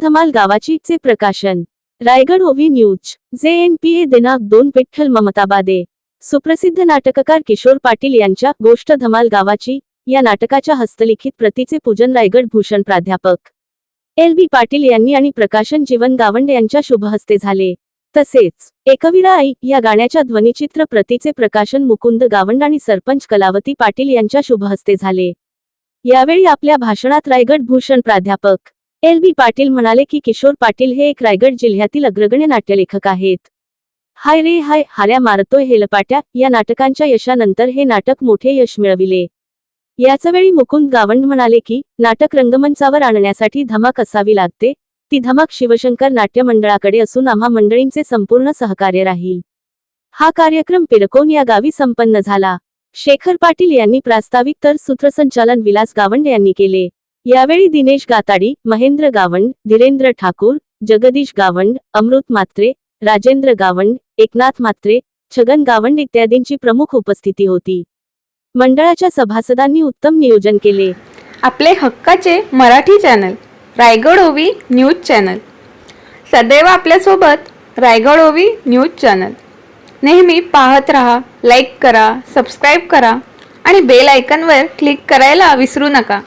धमाल गावाची चे प्रकाशन. Raigad O V news. J N P A दिनांक दोन विठ्ठल ममताबादे. सुप्रसिद्ध नाटककार किशोर पाटील यांच्या गोष्ट धमाल गावाची या नाटकाच्या हस्तलिखित प्रतीचे पूजन रायगड भूषण प्राध्यापक. एल बी पाटील यांनी आणि प्रकाशन जीवन गावंड यांच्या शुभहस्ते झाले. तसेच एकवीरा आई या गाण्याच्या ध्वनिचित्र प्रतीचे प्रकाशन मुकुंद गावंड आणि सरपंच कलावती पाटील यांच्या शुभहस्ते झाले. यावेळी आपल्या भाषणात रायगड भूषण प्राध्यापक. एल बी पाटील म्हणाले की किशोर पाटील हे एक रायगड जिल्ह्यातील अग्रगण्य नाट्यलेखक आहेत. हाय रे हाय हाऱ्या मारतोय हेलपाट्या या नाटकांच्या यशानंतर हे नाटक मोठे यश मिळविले. याचवेळी मुकुंद गावंड म्हणाले की नाटक रंगमंचावर आणण्यासाठी धमाक असावी लागते ती धमाक शिवशंकर नाट्य मंडळाकडे असून आम्हा मंडळींचे संपूर्ण सहकार्य राहील. हा कार्यक्रम पिरकोन या गावी संपन्न झाला. शेखर पाटील यांनी प्रास्ताविक तर सूत्रसंचालन विलास गावंड यांनी केले. यावेळी दिनेश गाताडी महेंद्र गावंड धीरेंद्र ठाकूर जगदीश गावंड अमृत मात्रे राजेंद्र गावंड एकनाथ मात्रे छगन गावंड इत्यादींची प्रमुख उपस्थिती होती. मंडळाच्या सभासदांनी उत्तम नियोजन केले. आपले हक्काचे मराठी चॅनल रायगड ओवी न्यूज चॅनल. सदैव आपल्यासोबत रायगड ओवी न्यूज चॅनल. नेहमी पाहत रहा लाईक करा सबस्क्राईब करा आणि बेल आयकनवर क्लिक करायला विसरू नका.